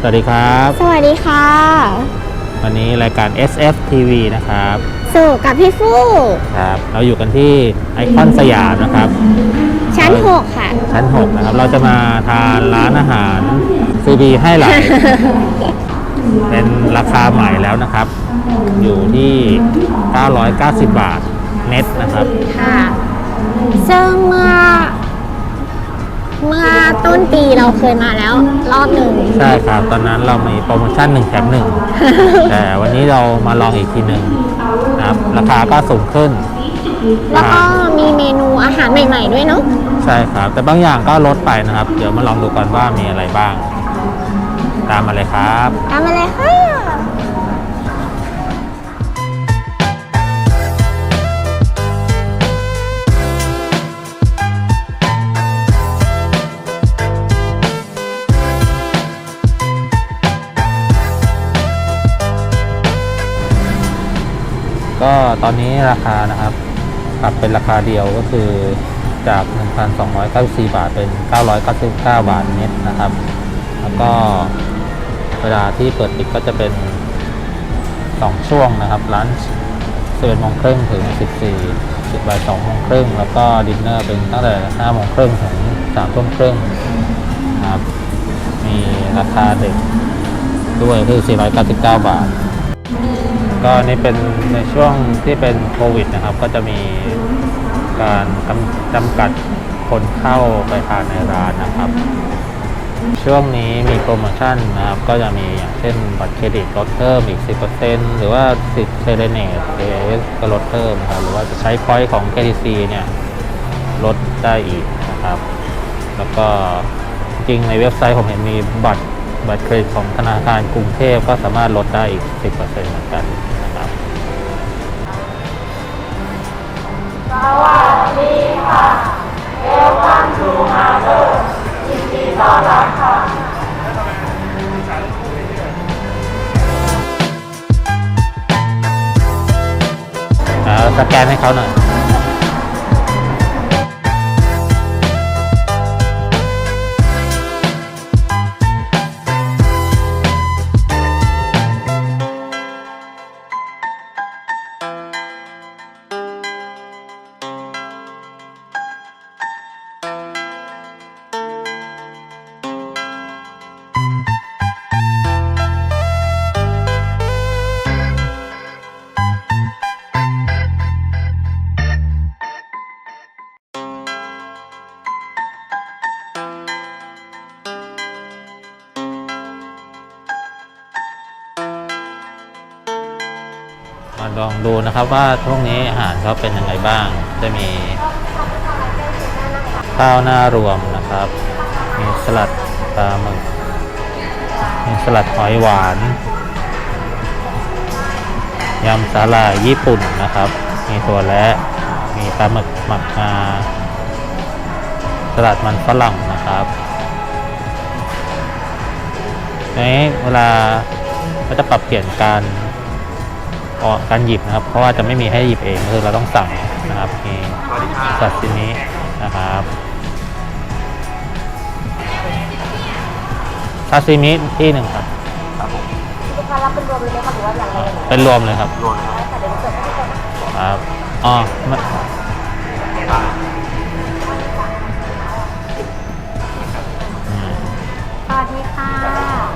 สวัสดีครับ สวัสดีค่ะ วันนี้รายการ SF TV นะครับ สู่กับพี่ฟู่ครับ เราอยู่กันที่ไอคอนสยามนะครับ ชั้น 6 ค่ะ ชั้น 6 นะครับ เราจะมาทานร้านอาหาร CB ให้ไหลเป็นราคาใหม่แล้วนะครับ อยู่ที่ 990 บาทเน็ตนะครับ ค่ะ ซึ่งเมื่อเมื่อ ต้นปีเราเคยมาแล้วรอบหนึ่ง ใช่ครับ ตอนนั้นเรามีโปรโมชั่น1แถม1แต่วันนี้เรามาลองอีกทีหนึ่งนะครับราคาก็สูงขึ้น แล้วก็มีเมนูอาหารใหม่ๆด้วยเนาะใช่ครับ แต่บางอย่างก็ลดไปนะครับ เดี๋ยวมาลองดูกันว่ามีอะไรบ้าง ตามมาเลยครับ ตามมาเลยค่ะ ตอนนี้ราคานะครับปรับเป็นราคาเดียวก็คือจาก 1,294 บาทเป็น 999 บาทเน็ตนะครับ แล้วก็เวลาที่เปิดปิดก็จะเป็น 2 ช่วงนะครับร้าน11โมงครึ่งถึง 14 10บ่าย2โมงครึ่งแล้วก็ดินเนอร์เป็นตั้งแต่5โมงครึ่งถึง3ทุ่มครึ่งนะครับ มีราคาเด็กด้วยคือ 499 บาท ก็นี่เป็นในช่วงที่เป็นโควิดนะครับ ก็จะมีการจำกัดคนเข้าไปทานในร้านนะครับ ช่วงนี้มีโปรโมชั่นนะครับ ก็จะมีอย่างเช่นบัตรเครดิตลดเพิ่มอีก 10%หรือว่าสิทธิ์เซเลเนตเอสก็ลดเพิ่มครับหรือว่าจะใช้พอยต์ของ KTC เนี่ยลดได้อีกนะครับ แล้วก็จริงในเว็บไซต์ผมเห็นมีบัตรบัตรเครดิตของธนาคารกรุงเทพก็สามารถลดได้อีก 10%เหมือนกัน เอาสแกนให้เขาหน่อย ลองดูนะครับว่าช่วงนี้อาหารเขาเป็นยังไงบ้าง จะมีข้าวหน้ารวมนะครับ มีสลัดปลาหมึกมีสลัดหอยหวานยำสาหร่ายญี่ปุ่นนะครับ มีถั่วและมีปลาหมึกหมักงาสลัดมันฝรั่งนะครับทีนี้เวลาก็จะปรับเปลี่ยนการ กการหยิบนะครับ เพราะว่าจะไม่มีให้หยิบเองก็คือเราต้องสั่งนะครับมีสัตว์ชนิดนะครับซาซิมิที่หนึ่งครับลูกค้ารับเป็นรวมเลยไหมคะหรือว่าอย่างไรเป็นรวมเลยครับครับอ๋อไม่อืมสวัสดีค่ะ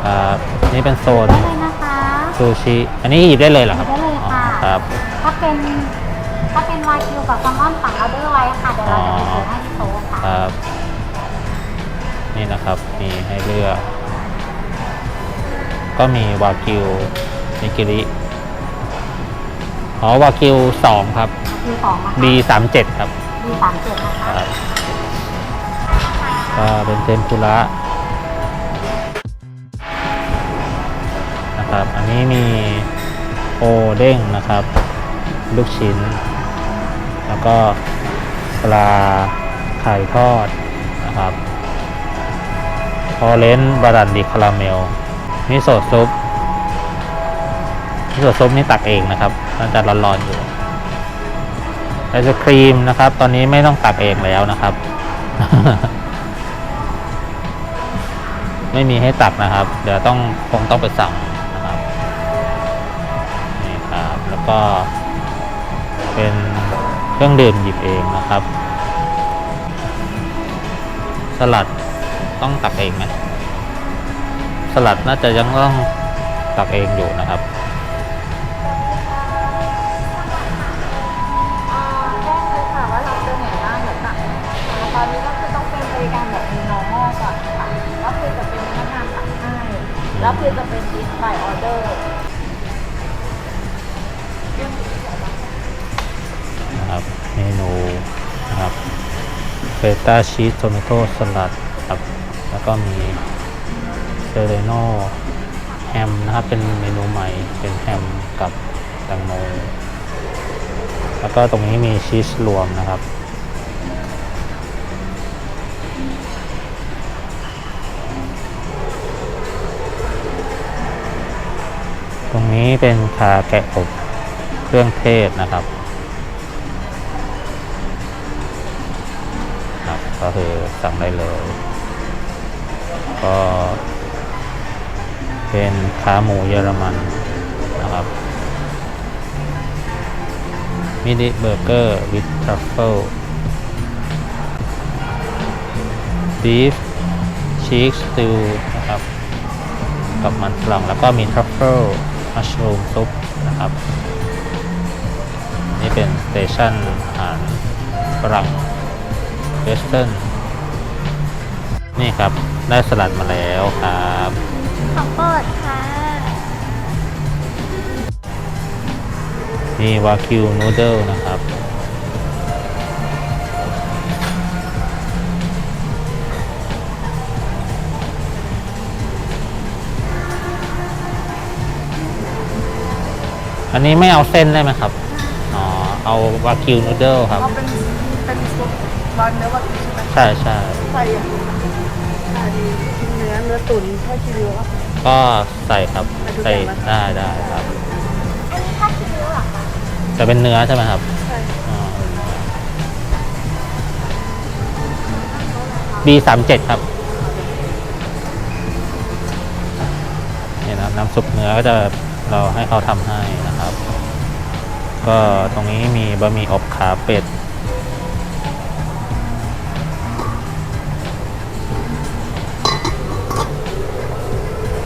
ครับนี่เป็นโซนได้เลยนะคะซูชิ อันนี้หยิบได้เลยเหรอครับได้เลย ค่ะอ๋อครับ ถ้าเป็นถ้าเป็นวากิวกับแซลมอนสั่งออเดอร์ไว้ค่ะเดี๋ยวเราจะไปเสิร์ฟให้ที่โต๊ะค่ะครับ นี่นะครับมีให้เลือก ก็มีวากิวนิกิริอ๋อวากิวสองครับ คือสองนะคะ B สามเจ็ดครับมีสามเจ็ดนะคะครับก็เป็นเทมปุระนะครับ อันนี้มี โอเด้งนะครับ ลูกชิ้น แล้วก็ปลาไข่ทอดนะครับพอเลนบารันดีคาราเมลมิโซะซุปมิโซะซุปนี่ตักเองนะครับมันจะร้อนๆอยู่ไอศครีมนะครับ ตอนนี้ไม่ต้องตักเองแล้วนะครับ ไม่มีให้ตักนะครับ เดี๋ยวต้องคงต้องไปสั่ง ก็เป็นเครื่องดื่มหยิบเองนะครับ สลัดต้องตักเองไหมสลัดน่าจะยังต้องตักเองอยู่นะครับแจ้งเลยค่ะว่ารับเป็นไหนบ้างเดี๋ยวตักตอนนี้ก็คือต้องเป็นบริการแบบ normal ก่อนค่ะก็คือจะเป็นพนักงานตักให้แล้วคือจะเป็ นะครับเมนูนะครับเฟต้าชีสโทมิโต้สลัดครับแล้วก็มีเซเรโนแฮมนะครับเป็นเมนูใหม่เป็นแฮมกับแตงโมแล้วก็ตรงนี้มีชีสรวมนะครับตรงนี้เป็นชาแกะอบ เครื่องเทศนะครับครับ ก็คือสั่งได้เลย ก็เป็นขาหมูเยอรมันนะครับมินิเบอร์เกอร์วิดทรัฟเฟิลบีฟชีสสติวนะครับ กับมันฝรั่งแล้วก็มีทรัฟเฟิลมัชรูมซุปนะครับ นี่เป็นสเตชันอาหารฝรั่งเวสเทิร์นนี่ครับ ได้สลัดมาแล้วครับของโปรดค่ะนี่วาคิวนูเดิลนะครับ อันนี้ไม่เอาเส้นได้ไหมครับอ๋อ เอาวาคิวนูเดิลครับ เอาเป็นเป็นซุปร้อนเนื้อวากิวใช่ไหมใช่ใช่ใส่อย่างอื่นอันนี้กินเนื้อเนื้อตุ๋นถ้าคิริวอะ ก็ใส่ครับใส่ใส่ทุกอย่างไหมได้ได้ครับ อันนี้ถ้าคิดรู้เหรอคะจะเป็นเนื้อใช่ไหมครับใช่บีสามเจ็ดครับนี่นะน้ำซุปเนื้อก็จะเราให้เขาทำให้นะครับ ก็ตรงนี้มีบะหมี่อบขาเป็ด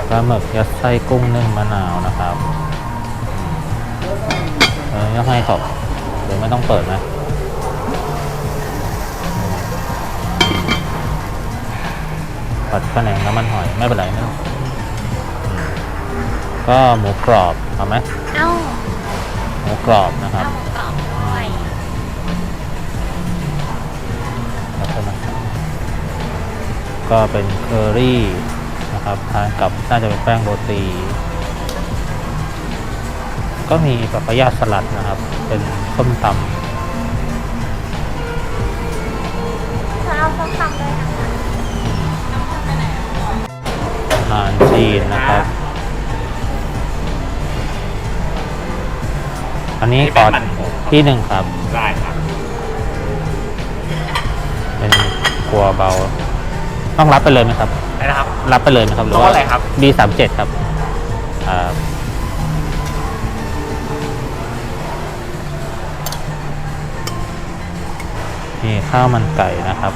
ปลาหมึกยัดไส้กุ้งนึ่งมะนาวนะครับเออยังให้เขาเดี๋ยวไม่ต้องเปิดนะผัดแผนงน้ำมันหอย ไม่เป็นไรไม่ต้องอืมก็หมูกรอบ เอาไหมเอา หมูกรอบนะครับเอาหมูกรอบด้วยแล้วก็มาก็เป็นเคอรี่นะครับทานกับน่าจะเป็นแป้งโรตี ก็มีปะปายาสลัดนะครับ เป็นส้มตถ้าเอาส้มตำด้วยนะคะำอาหารจีนนะครับ อันนี้ขอที่หนึ่งครับ ได้ครับ เป็นครัวเบา ต้องรับไปเลยไหมครับ ได้นะครับ รับไปเลยไหมครับหรือโต๊ะว่าอะไรครับ B สามเจ็ดครับครับนี่ข้าวมันไก่นะครับ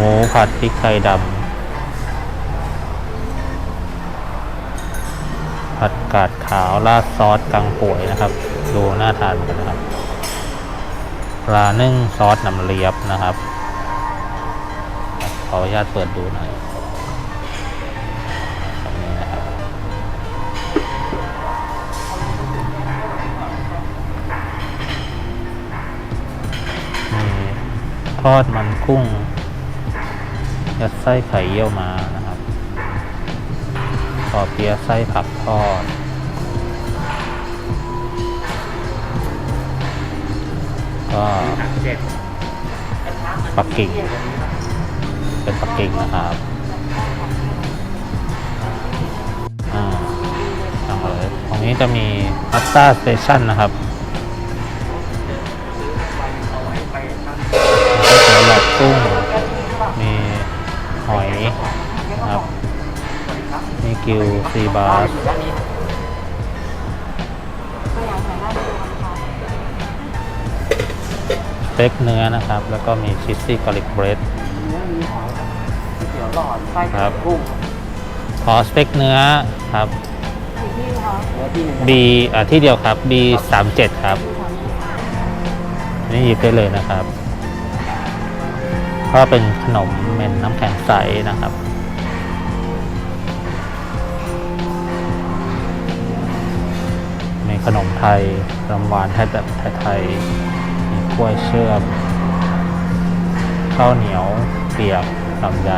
หมูผัดพริกไทยดำผัดกาดขาวราดซอสกังป่วยนะครับ ดูน่าทานเหมือนกันนะครับปลานึ่งซอสน้ำเลียบนะครับ ขออนุญาตเปิดดูหน่อยแบบนี้นะครับมีทอดมันกุ้ง ยัดไส้ไข่เยี่ยวมานะครับปอเปี๊ยะไส้ผักทอด ก็ปักกิ่ง เป็นปักกิ่งนะครับอ่าสั่งเลยของรงนี้จะมีพัสต้าสเตชันนะครับ กิวซีบาสสเต็กเนื้อนะครับ แล้วก็มีชีสซี่กอริกเบรดเตี๋ยวหลอดไส้ครับกุ้งขอสเต็กเนื้อครับเนื้อที่หนึ่ง B อ่าที่เดียวครับ B 3 7ครับ นี่หยิบได้เลยนะครับ ก็เป็นขนมเมนน้ำแข็งใสนะครับ ขนมไทยรำหวานไทยแบบไทยๆมีกล้วยเชื่อมข้าวเหนียวเปียกลำไย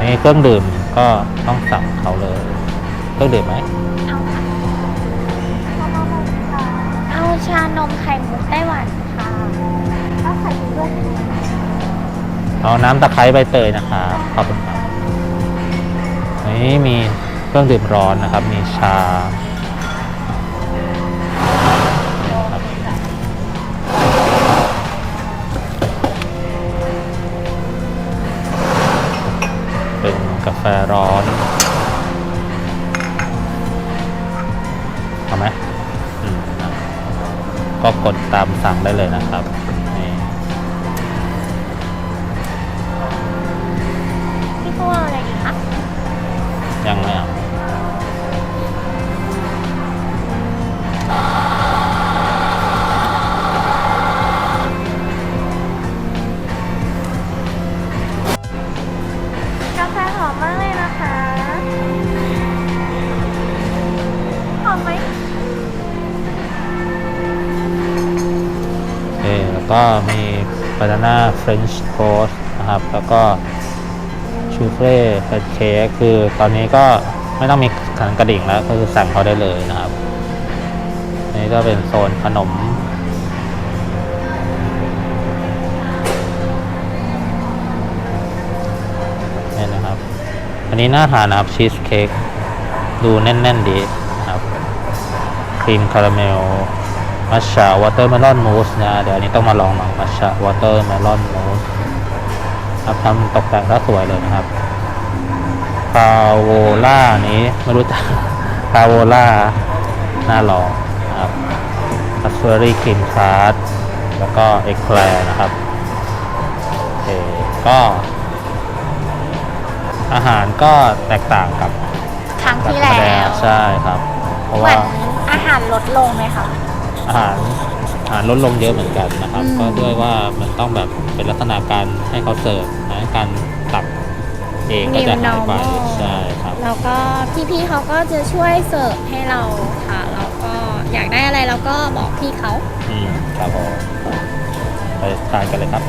นี่เครื่องดื่มก็ต้องสั่งเขาเลยเครื่องดื่มไหมเอาค่ะเอาชานมไข่มุกไต้หวันค่ะเอาไข่มุกด้วยเอาน้ำตะไคร้ใบเตยนะครับขอบคุณครับนี่มีเครื่องดื่มร้อนนะครับ มีชา สั่งได้เลยนะครับนี่พี่พูดอะไรดีคะยังไม่เอากาแฟหอมมากเลยนะคะ หอมไหมโก็มีบานาน่าเฟรนช์โ s สนะครับ แล้วก็ชูเฟ่แพนเค้กคือตอนนี้ก็ไม่ต้องมีขันกระดิ่งแล้ว ก็คือสั่งเขาได้เลยนะครับ นี่ก็เป็นโซนขนมนี่นะครับ อันนี้น่าทานนะครับชีสเค้กดูแน่น ๆ ดีนะครับครีมคาราเมล มัชชาวอเตอร์เมลอนมูสนะ เดี๋ยวอันนี้ต้องมาลองหน่อยมัชชาวอเตอร์เมลอนมูสครับทำตกแต่งแล้วสวยเลยนะครับพาโวล่านี้ไม่รู้จักพาโวล่าน่าลองนะครับพัสเฟอรี่ครีมทาร์ตแล้วก็เอ็กแคลร์นะครับโอเคก็ อาหารก็แตกต่างกับครั้งที่แสแล้ดงวใช่ครับ เพราะเหมืว่า อนอาหารลดลงไหมคะ อาหารอาหารลดลงเยอะเหมือนกันนะครับอืมก็ด้วยว่ามันต้องแบบเป็นลักษณะการให้เขาเสิร์ฟนะการตักเองก็จะหายไปใช่ครับ แล้วก็พี่ๆเขาก็จะช่วยเสิร์ฟให้เราค่ะ แล้วก็อยากได้อะไรเราก็บอกพี่เขา อืมครับผมไปทานกันเลยครับ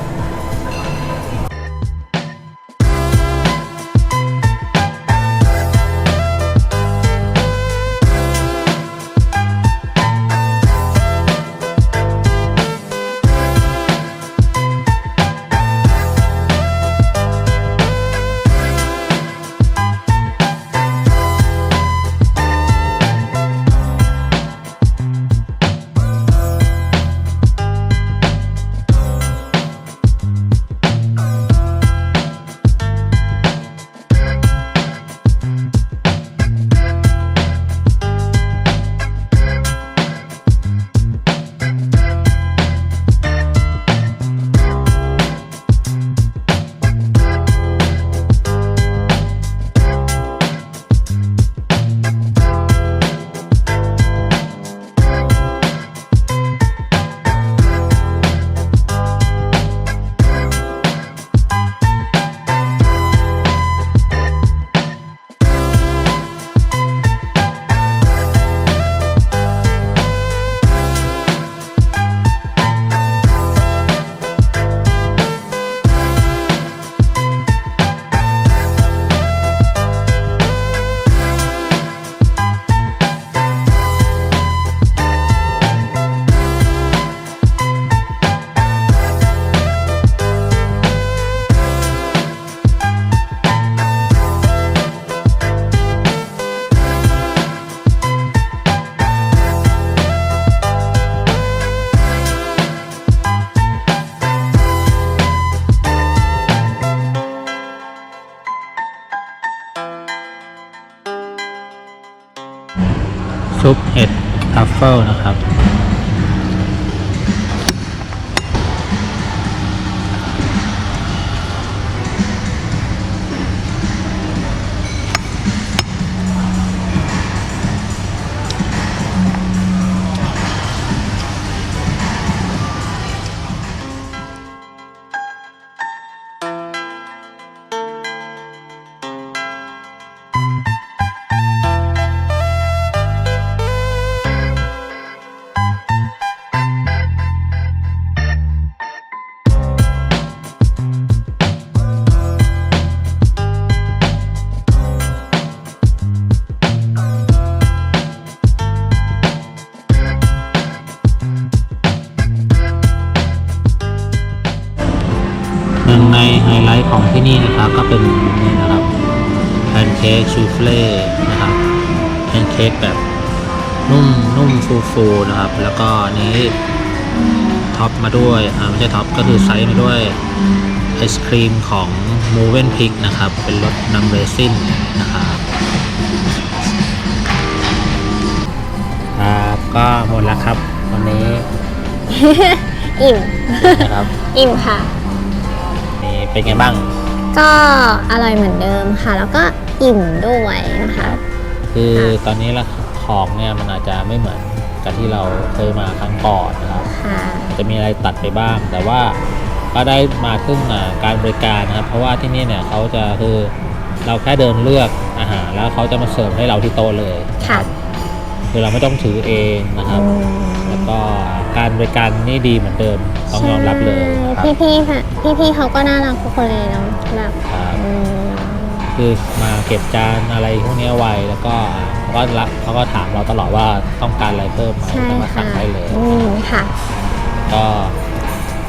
ทัฟเฟิลนะครับ ศครีมของ m o v e n Pig นะครับ เป็นรสนำเรซินนะครับครับก็หมดแล้วครับ วันนี้ อิ่มนะครับอิ่มค่ะ นี่เป็นไงบ้าง ก็อร่อยเหมือนเดิมค่ะ แล้วก็อิ่มด้วยนะคะ คือตอนนี้ละของเนี่ยมันอาจจะไม่เหมือนกับที่เราเคยมาครั้งก่อนนะครับค่ะอาจจะมีอะไรตัดไปบ้างแต่ว่า ก็ได้มาครึ่งอ่าการบริการนะครับ เพราะว่าที่นี่เนี่ยเขาจะคือเราแค่เดินเลือกอาหารแล้วเขาจะมาเสิร์ฟให้เราที่โต๊ะเลยค่ะคือเราไม่ต้องถือเองนะครับอืมแล้วก็การบริการนี่ดีเหมือนเดิมต้องยอมรับเลยครับพี่พี่พี่พี่ๆเขาก็น่ารักทุกคนเลยเนาะแบบครับอืมคือมาเก็บจานอะไรพวกนี้ไวแล้วก็เขาก็รับเขาก็ถามเราตลอดว่าต้องการอะไรเพิ่มไหมใช่จะมาสั่ค่ะงได้เลยอืมค่ะ ก็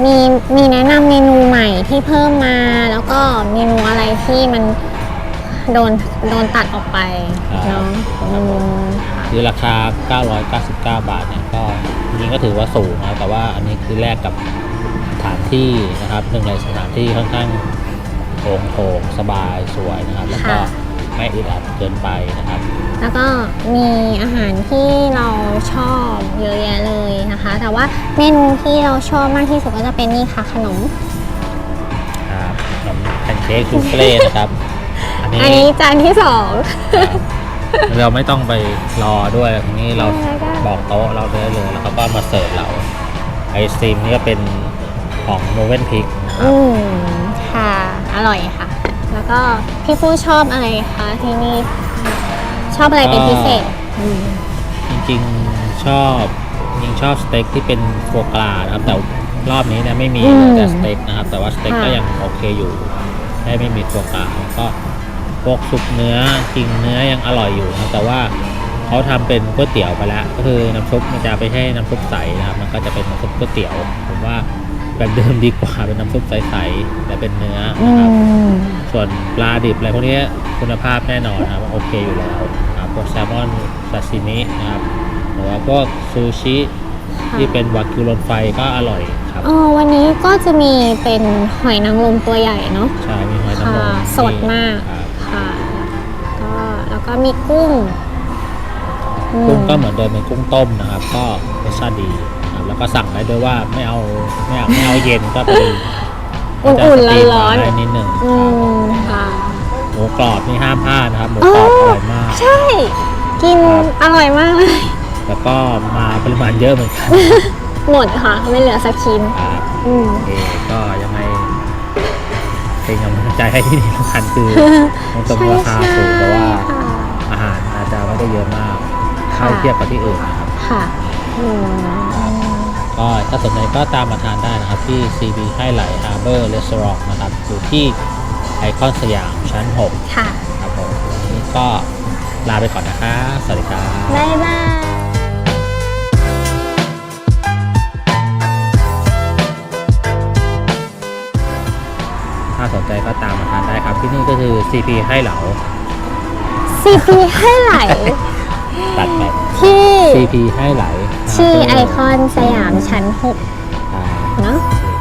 มีมีแนะนำเมนูใหม่ที่เพิ่มมา แล้วก็เมนูอะไรที่มันโดนโดนตัดออกไปเนาะอืมคือราคา 999 บาทเนี่ยก็จริงๆก็ถือว่าสูงนะแต่ว่าอันนี้คือแลกกับสถานที่นะครับหนึ่งในสถานที่ค่อนข้างโถงโถงสบายสวยนะครับ แล้วก็ ไม่อึดอัดเกินไปนะครับ แล้วก็มีอาหารที่เราชอบเยอะแยะเลยนะคะ แต่ว่าเมนูที่เราชอบมากที่สุดก็จะเป็นนี่ค่ะขนมครับขนมแพนเค้กซูเฟ่นะครับ อันนี้อันนี้จานที่สอง เราไม่ต้องไปรอด้วยทีนี้เราใช่ใช่บอกโต๊ะเราได้เลยแล้วเขาก็มาเสิร์ฟเราไอศครีมนี่ก็เป็นของโนเวนพิกนะครับอืมค่ะ อร่อยค่ะ แล้วก็พี่ฟูชอบอะไรคะที่นี่ชอบอะไรเป็นพิเศษอืมจริงๆชอบจริงๆชอบสเต็กที่เป็นโฟกรานะครับแต่รอบนี้เนี่ยไม่มีอืมแต่สเต็กนะครับ แต่ว่าสเต็กค่ะก็ยังโอเคอยู่ได้ไม่มีโฟกราก็พวกซุปเนื้อจริงเนื้อยังอร่อยอยู่นะแต่ว่าเขาทำเป็นก๋วยเตี๋ยวไปแล้ว ก็คือน้ำซุปมันจะไม่ใช่น้ำซุปใสนะครับ มันก็จะเป็นน้ำซุปก๋วยเตี๋ยวผมว่า แบบเดิมดีกว่าเป็นน้ำซุปใสๆแต่เป็นเนื้ออืนะครับมส่วนปลาดิบอะไรพวกนี้คุณภาพแน่นอนนะครับโอเคอยู่แล้วนะครับพวกแซลมอนซาซิมินะครับหรือว่าพวกซูชิที่เป็นวากิวรนไฟก็อร่อยครับอ๋อวันนี้ก็จะมีเป็นหอยนางรมตัวใหญ่เนาะใช่มีหอยนางรมค่ะสดมากครับค่ะก็แล้วก็มีกุ้งอืมกุ้งก็เหมือนเดิมเป็นกุ้งต้มนะครับ ก็รสชาติดีนะ ครับแล้วก็สั่งได้ด้วยว่าไม่เอาไม่เอาไม่เอาเย็นก็เป็นอุ่นๆจะสตมร้อนๆ ได้นิดหนึ่งอืครับมค่ะ หมูกรอบนี่ห้ามพลาดนะครับหมูกรอบอร่อยมาก ใช่ กินครับ อร่อยมากเลย แล้วก็มาปริมาณเยอะเหมือนกันหมดค่ะ ไม่เหลือสักชิ้น ครับ อืมโอเคก็ยังไงเป็นกำลังใจให้ที่นี่สำคัญคือมันจะราคาสูงแต่ว่าค่ะอาหารอาจจะไม่ได้เยอะมากถ้าค่ะ เทียบกับที่อื่นนะครับค่ะอืม ก็ถ้าสนใจก็ตามมาทานได้นะครับ ที่ CB ให้ไหล Harbor Restaurant นะครับอยู่ที่ไอคอนสยามชั้น 6 ค่ะ ครับผมวันนี้ก็ลาไปก่อนนะครับสวัสดีครับ บ๊ายบายถ้าสนใจก็ตามมาทานได้ครับ ที่นี่ก็คือ CP ให้เหลาซีพีให้ไหลตัดแบบ ที่ CP ให้ไหล ที่ไอคอนสยามชั้นอ่า6เนอะโอเค